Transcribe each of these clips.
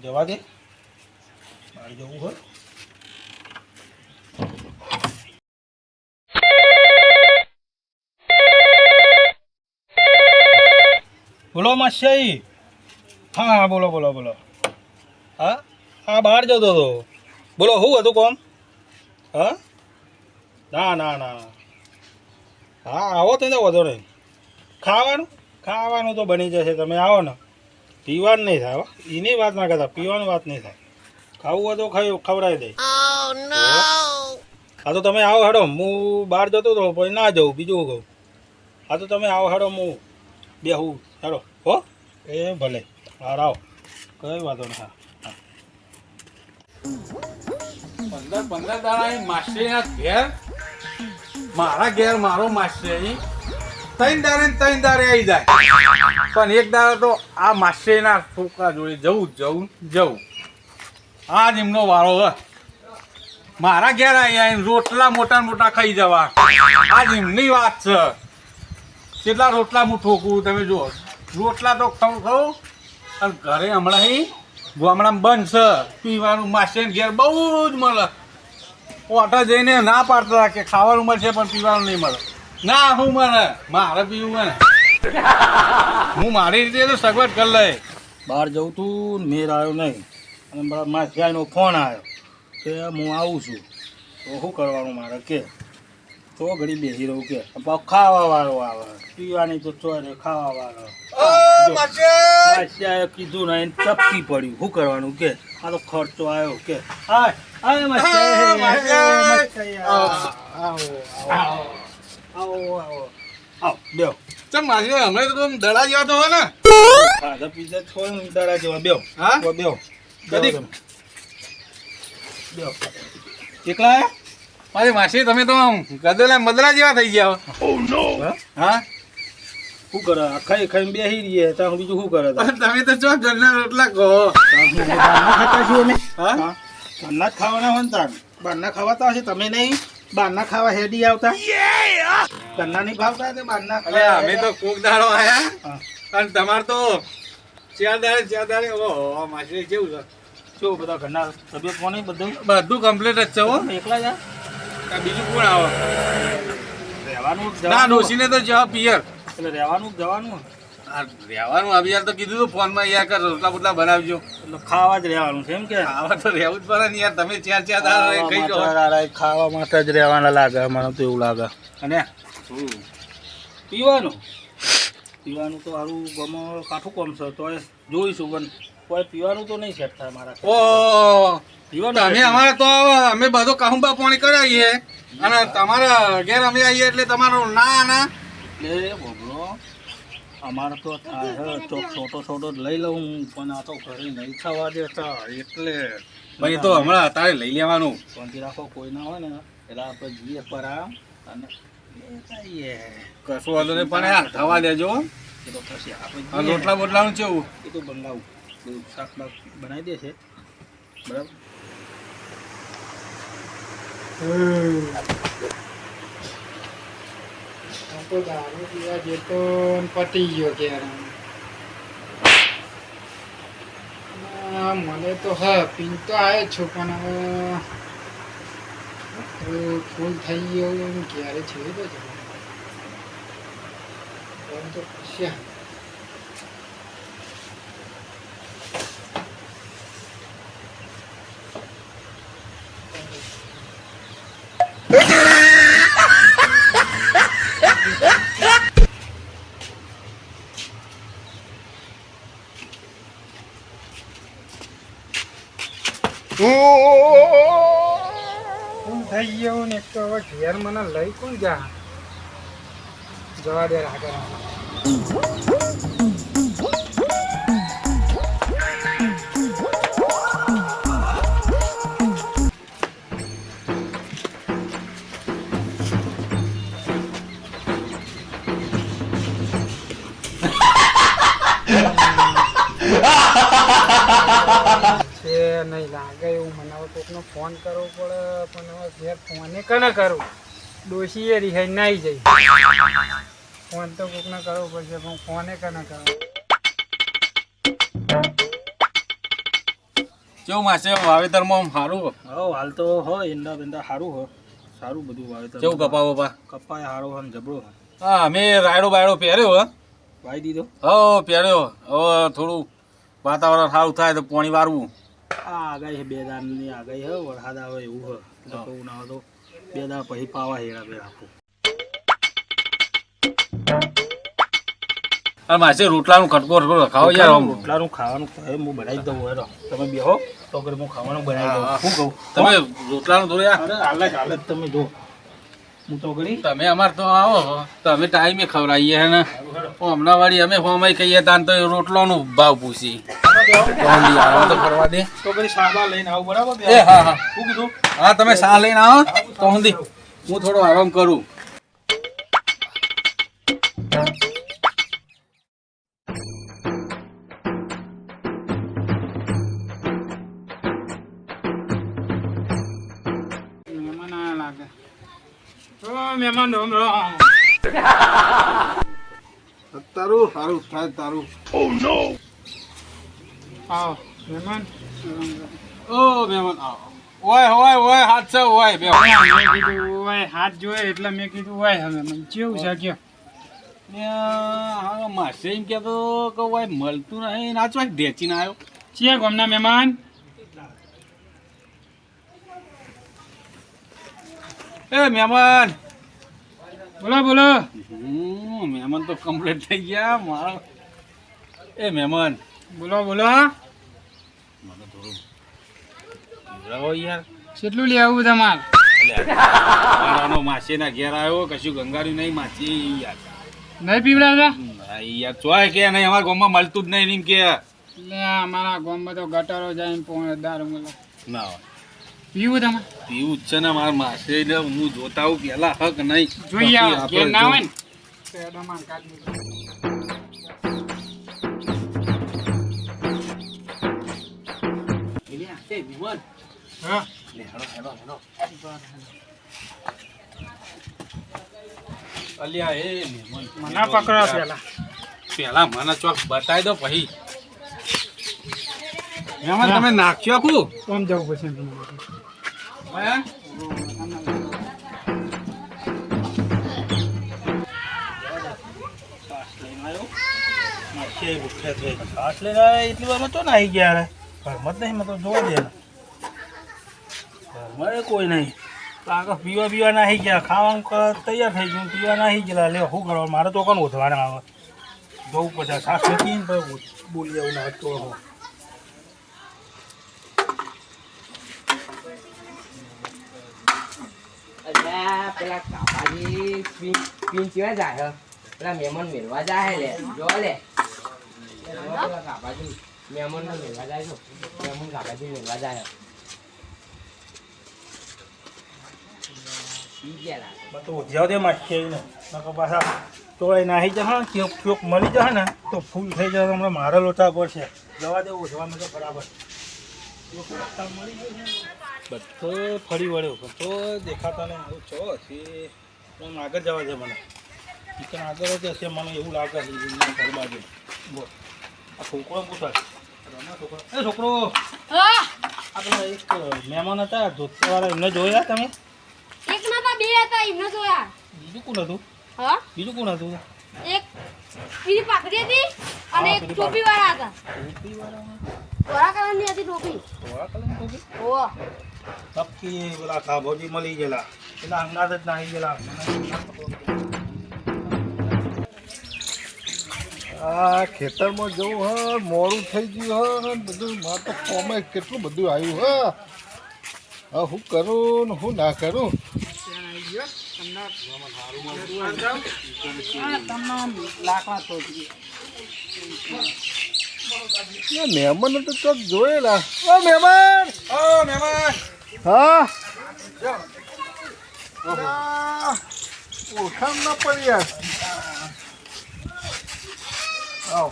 જવા દે. બહાર જવું હોય. બોલો માસ્યાઈ હા હા, બોલો બોલો બોલો. હા હા, બહાર જતો હતો. બોલો શું હતું કોમ હા? ના ના ના હા, આવો તો વધો નહીં ખાવાનું? ખાવાનું તો બની જશે. તમે આવો ને. પીવાનું નહીં થાય હો. એની વાત ના કરતા પીવાની વાત નહીં થાય. ખાવું હોય તો ખાઈ ખવડાવી દે. હા? તો તમે આવો હેડો હું બહાર જતો હતો પછી ના જવું બીજું કહું? હા તો તમે આવો હેડો હું બેહું. હેડો હો. એ ભલે હા આવો. કઈ વાંધો નહીં હા. હા. પંદર પંદર દાડા અહીં માસ્ટરીના ઘેર. મારા ઘેર મારો માસ્ટરી ત્રણ દાડે ત્રણ દાડે આવી જાય. પણ એક દાડો તો આ માસ્ટરીના છોકરા જોડે જવું જવું જવું. આ જ એમનો વાળો હે. મારા ઘેર આવ્યા રોટલા મોટા મોટા ખાઈ જવા. આ જ વાત છે. કેટલા રોટલા હું ઠોકું, તમે જુઓ. રોટલા તો ખાઉં ખાઉં. અને ઘરે હમણાં અહીં ગામડામાં બંધ છે. પીવાનું માસ્ટર ઘેર બહુ જ મળે. ઓટા જઈને ના પાડતા કે ખાવાનું મળશે પણ પીવાનું નહીં મળે. ના હું મને મારે પીવું મને હું મારી રીતે તો સગવડ કરી લઈ બહાર જવું તું મેર આવ્યો નહીં. અને મારા માસિયાનો ફોન આવ્યો કે હું આવું છું. તો શું કરવાનું મારે કે? તો ઘડી બેસી રહું કે ખાવા વાળો આવે. પીવાની તો ચોરે ખાવા વાળો. માસિયાએ કીધું ને એને ચપકી પડ્યું શું કરવાનું કે? આ તો ખર્ચો આવ્યો કે. આવો આવો. આવો આવો આવો બેહો ચમ માસી હમણાં તો તમે દડા જેવા તો હોય ને ખાધા પીધા થોડું દડા જેવા બેહો હા? બેહો કદી? એકલા આયા? મારી માસી તમે તો ગદલા મદરા જેવા થઈ ગયા હો. હા? હા શું કરે આખા ખાઈ બેસી રહીએ ત્યાં બીજું શું કરે તમે તો ચો ઘરના રોટલા કહો ત્યાં ખાતા છીએ અમે? હા હા? બહારના જ ખાવાના હોય ને તાન. બહારના ખાવાતા હશે તમે નહીં બહારના ખાવા હેડી આવતા? ઘરના નહીં ભાવતા તે બહારના અરે અમે તો કોક દાડો આયા. અને તમાર તો ચાર દાડે ચાર દાડે ઓહો માસી કેવું છે? શું બધા ઘરના તબિયત કોની? બધું? બધું કમ્પ્લીટ જ છે હો. એકલા જ બીજું કોણ આવે? રહેવાનું જ ના ડોસીને તો જવા પિયર. એટલે રહેવાનું જવાનું? રહેવાનું આવી યાર તો કીધું તું ફોનમાં યાર કર રોટલા બોટલા બનાવજો. એટલે ખાવા જ રહેવાનું છે એમ કે? આવા તો રહેવું જ પડે ને યાર તમે ચાર ચાર દાડે કઈ આ ખાવા માટે જ રહેવાના લાગે મને તો એવું લાગે. અને? પીવાનું? પીવાનું તો સારું ગમો કાઠું કોમ છે તો જોઈશું પણ કોઈ પીવાનું તો નહીં સેટ થાય મારા ઓ! પીવાનું અમે અમારે તો અમે બધો કાહુંબા પાણી કરાવીએ. અને તમારા ઘેર અમે આવીએ એટલે તમારું ના ના. એટલે અમારે તો થાય તો છોટો છોટો જ લઈ લઉં પણ આ તો ઘરે નહીં થવા દેતા એટલે ભાઈ તો હમણાં અત્યારે લઈ લેવાનું. શાંતિ રાખો કોઈ ના હોય ને એટલે આપણે જઈએ પર આમ અને. કશું વાંધો નહીં પણ યાર થવા દેજો એ તો પછી આપણે. રોટલા બોટલાનું કેવું? એ તો બનાવું બધું શાક બનાવી દે છે. બરાબર? તો દારૂ પીવા જતો પતી ગયો ક્યારે મને તો હા, પીન તો આવે છું, પણ હવે ફૂલ થઈ ગયો ક્યારે છે તો જ ફોન તો પૂછ્યા ફૂલ થઈ ગયો ને એક તો હવે ઘેર મને લઈ કોણ જા? જવા દે આગળ નહીં લાગે એવું મને. હવે કોકનો ફોન કરવો પડે પણ હવે ઘેર ફોને કને કરું? ડોશીએ રિહાઈ નાઈ જઈ. ફોન તો કોકને કરવો પડશે પણ ફોને કને કરો? કેવું માસે વાવેતરમાં સારું હો? હાલ તો હો ઈંડા બિંડા સારું હો. સારું બધું વાવેતર કેવું કપા બપા? કપાય સારો હો જબરો હો. હા અમે રાયડો બાયડો પહેર્યો હો. વાઈ દીધો? હો પહેર્યો. હવે થોડું વાતાવરણ સારું થાય તો પાણી વારવું. આ આગાહી છે બે દાનની આગાહી હે વરસાદ આવે એવું હે. તો હોય તો બે દાડા પછી પાવા હેડા બે અને માસે રોટલાનું ખટકો ખટકો રખાવો યાર આમ. રોટલાનું ખાવાનું હું બનાવી દઉં હેડો તમે બેહો તો કરી હું ખાવાનું બનાવી દઉં. શું કહું? તમે રોટલાનું થોડું યાર. હાલે જ. તમે જો. હું તો તમે અમાર તો આવો તમે ટાઈમે ખવડાવીએ હે ને. હમણાં વાળી અમે હોમાઈ કહીએ તાન તો રોટલાનો ભાવ પૂછી. તો ફરવા દે. તો કરી સાદા લઈને આવું બરાબર એ હા હા. શું કીધું. હા તમે સા લઈને આવો. તો હું થોડો આરામ કરું. મહેમાન રામ રામ તારું સારું થાય તારું. આવો મહેમાન. ઓ મહેમાન આવો. ઓય ઓય ઓય હાથ છે ઓય બે મેં કીધું ઓય હાથ જોયે એટલે મેં કીધું ઓય હવે મને કેવું છે કયો? હા માસે એમ કહેતો કે ઓય મળતું નહીં નાચવા ઢેચીને આવ્યો છીએ ગામના મહેમાન? એ મહેમાન. બોલો બોલો. હમ, મહેમાન તો કમ્પ્લીટ થઈ ગયા. મારો એ મહેમાન. બોલો બોલો. મને થોડું પીવડાવો યાર. કેટલું લઈ આવું તમારે મારાનો માસીના ઘેર આવ્યો કશું ગંગાર્યું નહીં માસી યાર. નહીં પીવડાવતા? યાર ચોય કે નહીં અમારા ગામમાં મળતું જ નહીં એમ કે. અમારા ગામમાં તો ગટરો જાય ને પોણે દારૂ મળે. ના હોય. પીવું તમે? પીવું જ છે ને મારા માસે ને હું જોતા આવું પેલા હક નહીં. જોઈ પછી આવો આપણે ના હોય ને. કાઢી. હા. હેડો, હેડો, હેડો. અલ્યા એ મને પકડો પેલા. પેલા મને ચોક બતાવી દો પછી. તમે નાખ્યો આખું કોમ જવું પડશે એટલી વારમાં તો નાહી ગયા ઘરમાં જ નહીં મેં તો જોવા દે ઘરમાં કોઈ નહીં. આગળ પીવા પીવા નાહી ગયા ખાવાનું તૈયાર થઈ ગયું પીવા નાહી ગયા લે શું કરવાનું મારે તો કોણ ઓધવાના આવે જવું છાશ મૂકીને બોલી જવું ના અલ્યા પેલા કાપાજી પિન જાય પેલા મહેમાન મેળવા જાય લે. જો લે. પેલા કાપાજી મહેમાન ને મેળવા જાય છો મહેમાન કાપાજી મેળવા જાય. તો ઉધ્યાવ દે માસી ને નકર પાછા તોય નાહી જશે ચોક ચોક મળી જશે ને તો ફૂલ થઈ જશે હમણાં લોટા પર છે. જવા દે ઉધવામાં તો બરાબર. મળી ગયો છે બધો ફરી વળ્યો તો દેખાતા નહીં. આવું છો છે પણ આગળ જવા છે મને. ચિકન આગળ જ હશે મને એવું લાગે છે ઘરમાં ઘર બાજુ બોલ. આ છોકરો પૂછાય રમા છોકરો. એ છોકરો! એક મહેમાન હતા ધોતવાળા એમને જોયા તમે? એક નતા બે હતા એમને જોયા. બીજું કોણ હતું? હા. બીજું કોણ હતું? એક પેલી પાકડી હતી અને એક ટોપી વાળા હતા. ટોપીવાળામાં? ધોળા કલરની હતી ટોપી. ધોળા કલરની ટોપી? ઓ નક્કી પેલા ખાભોજી મળી ગયેલા પેલા અંગાત જ નાહી ગયેલા આ ખેતરમાં જવું હ મોડું થઈ ગયું હ બધું મારે તો ફોમે કેટલું બધું આવ્યું હ. હા હું કરું ને હું ના કરું? તમને લાકડા તો મહેમાન તો ચોક જોયેલા. ઓ મહેમાન! ઓ મહેમાન! હા? ઓળખાણ ના પડી યાર આવ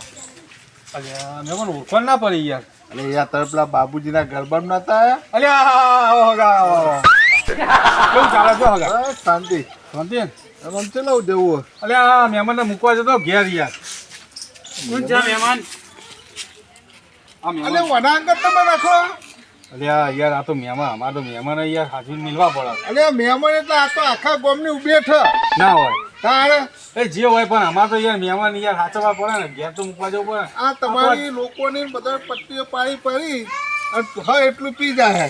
અલ્યા મહેમાન ઓળખણ ના પડી યાર અરે યાર તમે પેલા બાબુજીના ગરબામાં નતા અલ્યા આવો હગા આવો આવો. કેવું ચાલે છો હગા? શાંતિ. શાંતિ? અલ્યા આ મહેમાનને મૂકવા જતો ઘેર યાર. મહેમાન? અને મહેમાન વનાંગત તમે રાખો. અલ્યા યાર આ તો મહેમાન અમારે તો મહેમાન યાર હાજર મિલવા પડે. અરે મહેમાન એટલે આ તો આખા ગામની ઉભે છે ના હોય. તારે એ જે હોય પણ અમારે તો યાર મહેમાન યાર હાચવા પડે ને ઘેર તો મૂકવા જવું પડે. આ તમારી લોકોની બધા પટ્ટીઓ પાડી પડી અને હા એટલું પી જાય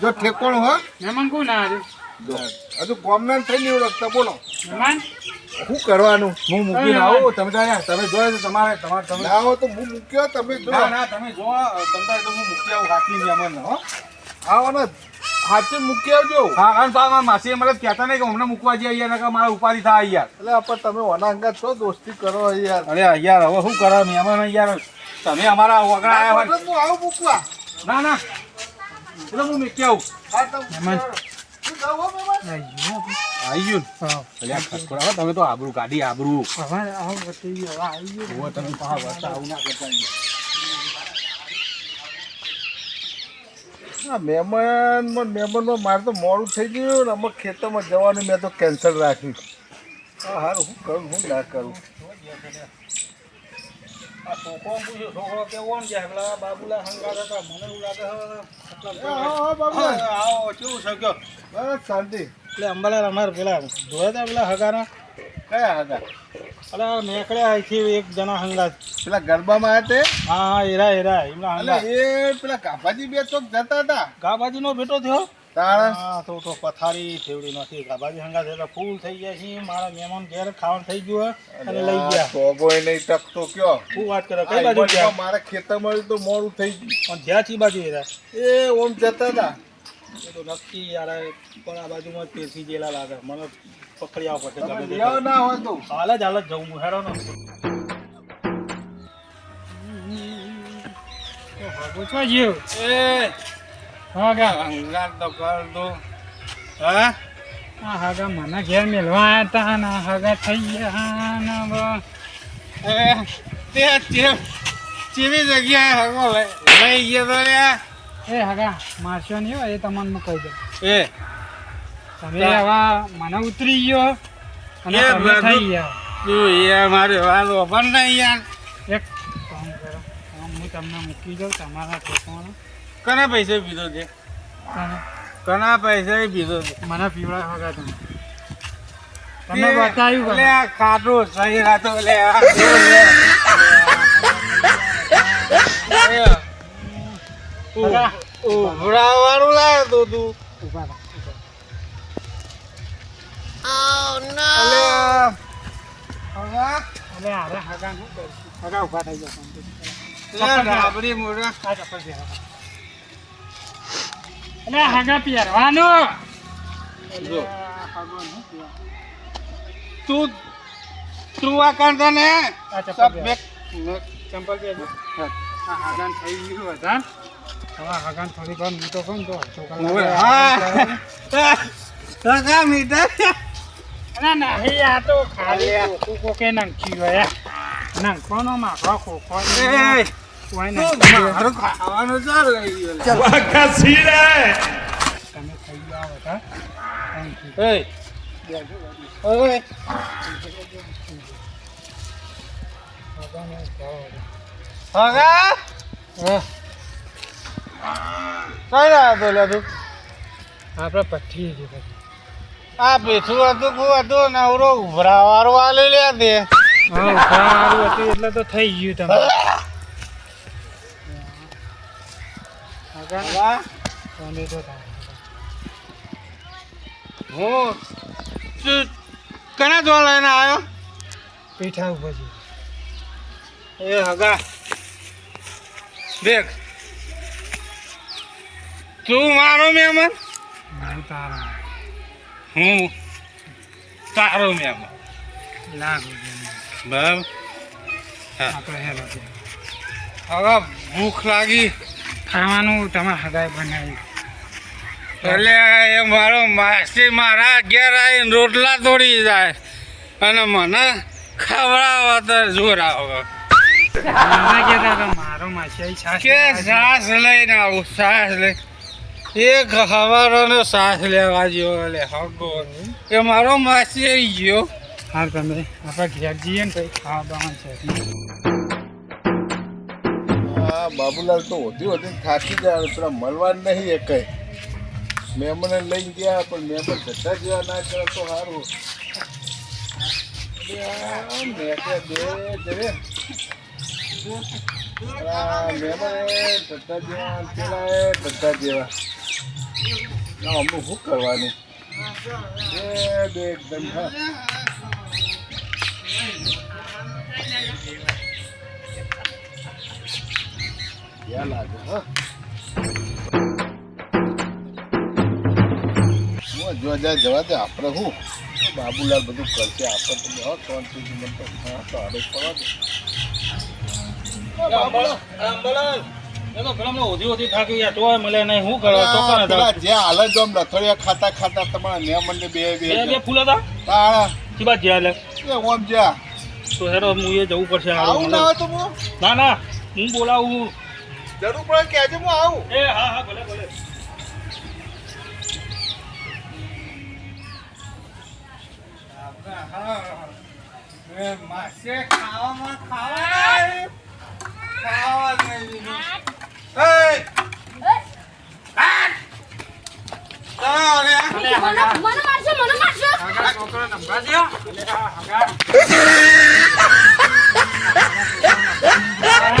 જો ઠેકોણ હોય મહેમાન કોણ ના હજુ ગામના થઈ નહીં ઓળખતા બોલો. શું કરવાનું? હું મૂકીને આવું? તમે તમે જોયો તો તમારે તમારે તમે આવો તો હું મૂક્યો તમે જો. ના ના તમે જો તમે તો હું મૂકી આવું હાથી ની અમને હો. આવો ને હાથી મૂકી આવજો. હા કારણ તો આ માસી મને કહેતા નહીં કે હમણાં મૂકવા જઈએ યાર કે મારા ઉપાધિ થાય યાર એટલે આપણે તમે ઓના અંગા છો દોસ્તી કરો યાર અરે યાર હવે શું કરે મહેમાન યાર તમે અમારા વગડા આવ્યા હોય. હું આવું મૂકવા. ના ના. એટલે હું મૂકી આવું. હા તો મહેમાન. હો. મહેમાન? આવી ગયું હા અલ્યા તમે તો આબરૂ કાઢી આબરૂ. હવે આવું બતાવી હવે આવી ગયું હવે તમે પાછા વળતા આવું ના કરતા હા મહેમાનમાં મહેમાનમાં મારે તો મોડું થઈ ગયું ને. અમે ખેતરમાં જવાનું મેં તો કેન્સલ રાખ્યું. હા હારું હું કરું હું ના કરું. આ છોકરો પૂછ્યું છોકરો કેવો ને જાય પેલા બાબુલા હંગાત હતા મને એવું લાગે આવો કેવું છે કયો બસ શાંતિ એટલે અંબાલાલ અમારે પેલા જોયા હતા પેલા હગાના કયા હતા અલા નીકળ્યા અહીંથી એક જણા હંગાત. પેલા ગરબામાં હતા હા હા એરા એરા એમના એ પેલા કાપાજી બે ચોક જતા હતા. ગાબાજીનો બેટો થયો? તારા તો તો પથારી નથી ગાબાજી એટલે ફૂલ થઈ ગયા છે. મારા મહેમાન ઘેર ખાવાનું થઈ ગયું અને લઈ ગયા. ટોગોય નહીં ટકતો કયો? શું વાત કરે? કઈ બાજુ ગયા? મારા ખેતરમાં તો મોડું થઈ ગયું. પણ જ્યાં ચી બાજુ એરા એ ઓમ જતા હતા. એ તો નક્કી યાર પણ આ બાજુમાં પેસી જેલા લાગે. મને પકડી આવો પડશે ના હોય તો. હાલ જ હાલ જ જવું. હેરો ને પૂછવા જેવું? એ હા ગા હંગાત તો કર દો હા? આ હાગા મને ઘેર મેળવા હતા ને હાગા થઈ ગયા ને તે ચેવી જગ્યાએ હાગો લઈ લઈ ગયો તો એ હાગા મારશો નહીં હોય એ તમને હું કહી દઉં. એ. તમે આવા મને ઉતરી ગયો અને તમે થઈ ગયા. તું યાર મારી વાત ઓપન નહીં યાર. એક કામ કરો હું તમને મૂકી દઉં તમારા ઠેકાણે. કના પૈસે પીધો છે? કના? પૈસે પીધો છે? મને પીવડા વગા તમે તમને બતાવ્યું લે આ ખાટું સહી રાતો લે આ જો લે. હાગા, ઉભરાવાળું લાવે તો તું. રહો. અલે હગા, હાગા શું કરું હાગા ઊભા થઈ ગયા રાબડી ડાબરી આ ચપ્પલ પહેરો. અલે હાગા પહેરવાનો. તું તું આ કરતો ને. ચંપલ પહેરજો હા હાગાન થઈ ગયું હતા હવે હાગાન થોડી વાર મૂકો કોણ તો અડધો કલાક ઓવે, આરામ હા. કરો. હગા મીઠા ના નહીં આ તો ખાલી કોકું નાખ્યું હોય નાખવાનો માખો ખોખો ખાવાનું ચાલ લઈ ગયો તમે એ ઓય. હગા કઈ તું? આપણે પઠ્ઠી છે આ બેઠું હતું કું હતું નવરો ઉભરાવાળો આલી લે તે હા સારું હતું એટલે તો થઈ ગયું તમે હું. કના જોવા લઈને આવ્યો? પીઠા ઉપર છે. એ હગા. દેખ. તું મારો મહેમાન? હું તારા. હું તારો મહેમાન. લાગુ બરાબર? હેલો હવે ભૂખ લાગી. ખાવાનું તમે હગાઈ બનાવી એટલે એ મારો માસી મારા ઘેર આવીને રોટલા તોડી જાય. અને મને ખવડાવવા તો જોર આવે. મારો માસી કે સાસ લઈને આવું સાસ લઈ. એક હવારોનો શ્વાસ લેવા જેવો એટલે હગો એ મારો માસી આવી ગયો. હા તમે આપણે ઘેર જઈએ ને તો ખાવા છે. બાબુલાલ તો ઓધી ઓધી થાકી ગયા પેલા મળવા નહીં એ કઈ. મહેમાને લઈ ગયા, પણ મહેમાન જતા જેવા ના કરે તો સારું. મહેમાને જતા જેવા પેલા જતા જેવા અમુક શું કરવાનું? એકદમ, હા. ક્યાં લાગે હા. હું જો જવા દે આપણે શું બાબુલાલ બધું કરશે આપણે તો બેહો શાંતિથી મને તો હા તો આડે પડવા દે. હું જવું હું? ના ના હું બોલાવું. જરૂર પડે કહેજો હું આવું. એ હા હા ભલે ભલે. માસે ખાવામાં ખાવા ખાવા નહીં એ ચાલો રે મને મને મારશો મને મારશો હગા છોકરો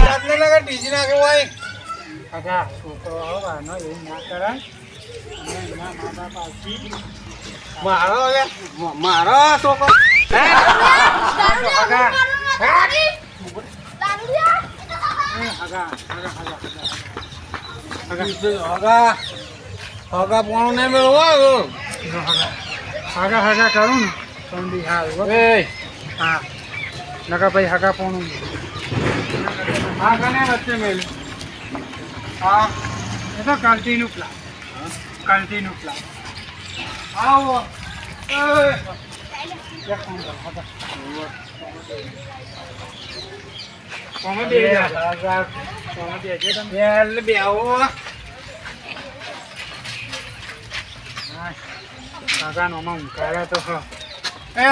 રાતને લગા ડીજી નાખે હોય હગા છોકરો આવો આનો એવું ના કરાય. અને એના મા બાપ આવતી મારો લે મારો છોકરો? હગા. પોણું નહીં મેળવો હગા હગા હગા કરું ને તો બી હાલ હા. નકા ભાઈ હગા પોણું. હા કને વચ્ચે મેલ હા. એ તો કલ્ટીનું પ્લાન. કલ્ટીનું પ્લાન. આવો. હગા નો માં ઊંઘાડ્યા તો એ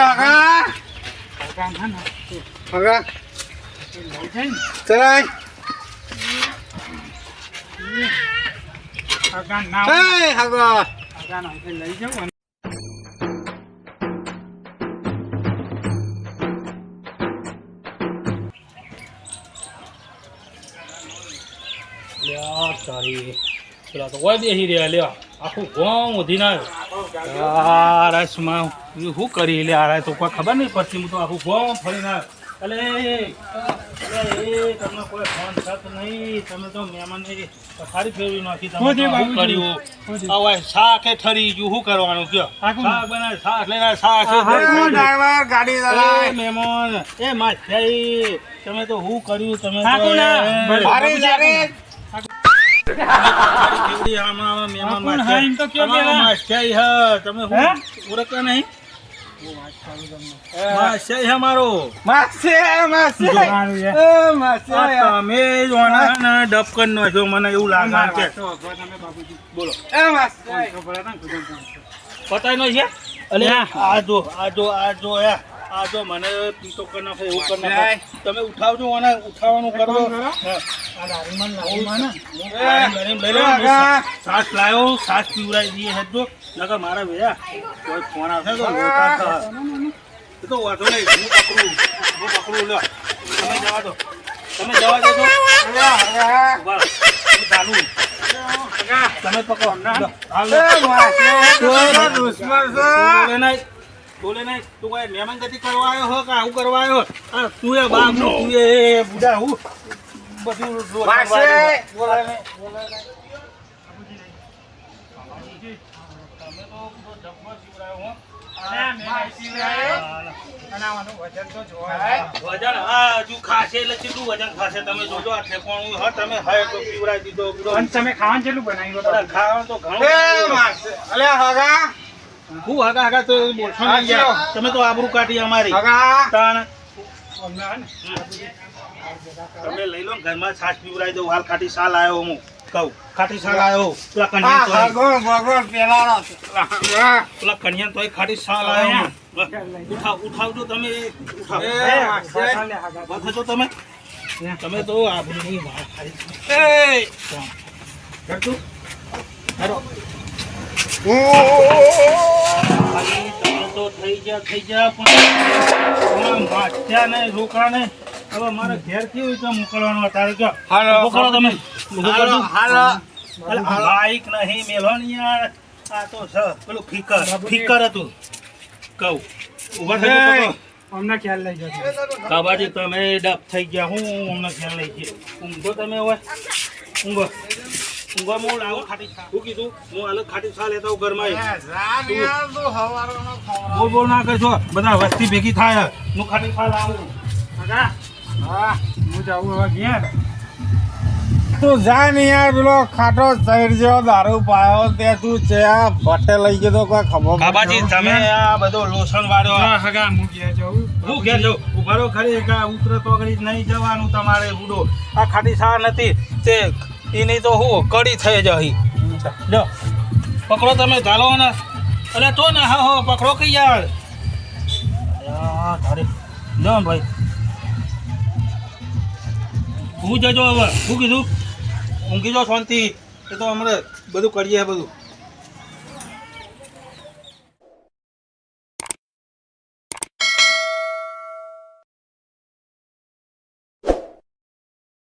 લઈ જાય ને. ચલાય હગા ના એ હગા હગા ના આખું ગોમ ઉધી ના રસમાં શું કરી લે આ તો કોઈ ખબર નહીં પડતી, હું તો આખું ગોમ ફરી ના અલે એ તમને કોઈ ફોન થતો નહીં તમે તો મહેમાનની ફેરવી નાખી તમે? કર્યું શાક ઠરી ગયું શું કરવાનું કયો શાક બનાવે શાક લઈને શાક હા, હા. ડ્રાઈવર ગાડી મહેમાન એ માછાઈ તમે તો શું કર્યું તમે મહેમાન હા, હ. હું ઓળખતા નહીં પતાય નો છે? આ જો આ જો આ જો આ જો મને પીતો કરી નાખો એવું કરી નાખો. તમે ઉઠાવજો અને ઉઠાવવાનું કરો. સાસ લાયો સાસ પીવડાવી દઈએ હેજો તો. નકર મારા ભેયા કોઈ ફોન આવશે તો લોટા. એ તો વાંધો નહીં. હું પકડું. હું પકડું. લો. તમે જવા દો. તમે જવા દો તો. ઊભા રહો. હું ચાલુ. તમે પકડો. ના હાલ. દુશ્મન છે. બોલે નહીં તું કોઈ મહેમાન ગતિ કરવા આવ્યો હો કે આવું કરવા આવ્યો આ તું એ બાપ તું એ બુઢા હું. બધું બોલે બોલે તમે તો. અને આવાનું વજન જોવા વજન હા હજુ ખાશે એટલે કેટલું વજન ખાશે તમે જોજો આ ઠેકાણું. હા તમે હા તો પીવડાવી દીધો તમે ખાવાનું કેટલું બનાવ્યું? ખાવાનું તો ઘણું અલ્યા. હગા. હું હગા હગા તો બોલશો નહીં યાર. તમે તો આબરૂ કાઢી અમારી. હગા. તાણ. તમે લઈ લો ઘરમાં છાશ પીવડાવી દઉં. હાલ કાઢી સાલ આવ્યો હું. કહું. ખાટી સાલ આવ્યો પેલા કણિયા કન્યા ભગવાન ભગવાન પેલા પેલા કન્યા તોય ખાટી સાલ આવ્યો હું. ઉઠાવ ઉઠાવજો તમે. ઉઠાવ. થજો તમે. તમે તો આબરૂની વાત ખાઈ એ કોણ? કરતું? હેરો. ખાલી તમે તો થઈ ગયા થઈ ગયા પણ માથ્યા ને રોકડા ને હવે મારે ઘેર કેવી રીતે મોકલવાનો તારે કે. મોકલો તમે બાઈક નહીં મેલો યાર આ તો છે પેલું ફિકર ફીકર હતું. કહું. ઊભા થઈ અમને ખ્યાલ લઈ જતો કાબાજી તમે ડબ થઈ ગયા. હું અમને ખ્યાલ લઈ ગયો. ઊંઘો તમે હોય ઊંઘો. ઊંઘો હું લાવું? ખાટી છા શું કીધું હું અલગ ખાટી છા લેતા હું ઘરમાં બોલ બોલ ના કરશો. બધા વસ્તી ભેગી થાય. હું ખાટી છા લાવું. કાકા? હા હું જાઉં હવે ઘેર. તું જા ને યાર પેલો ખાટો શહેર જેવો દારૂ પાયો તે તું છે આ ભટ્ટે લઈ ગયો તો કોઈ ખબર કાબાજી તમે આ બધો લોસણ વાળો હા હગા હું ઘેર જાઉં. હું ઘેર જાઉં. ઊભા રહો ખરી કે આ ઉતરે તો ઘડી નહીં જવાનું તમારે ઉડો. આ ખાટી છા નથી. તે એની તો હું કડી થઈ જઈ જો, પકડો તમે ચાલો ને અરે તો ને, હા, હો, પકડો કે યાર લો ભાઈ. હું જજો હવે. શું કીધું? ઊંઘી જાઓ શાંતિ. એ તો હમણાં બધું કરીએ બધું.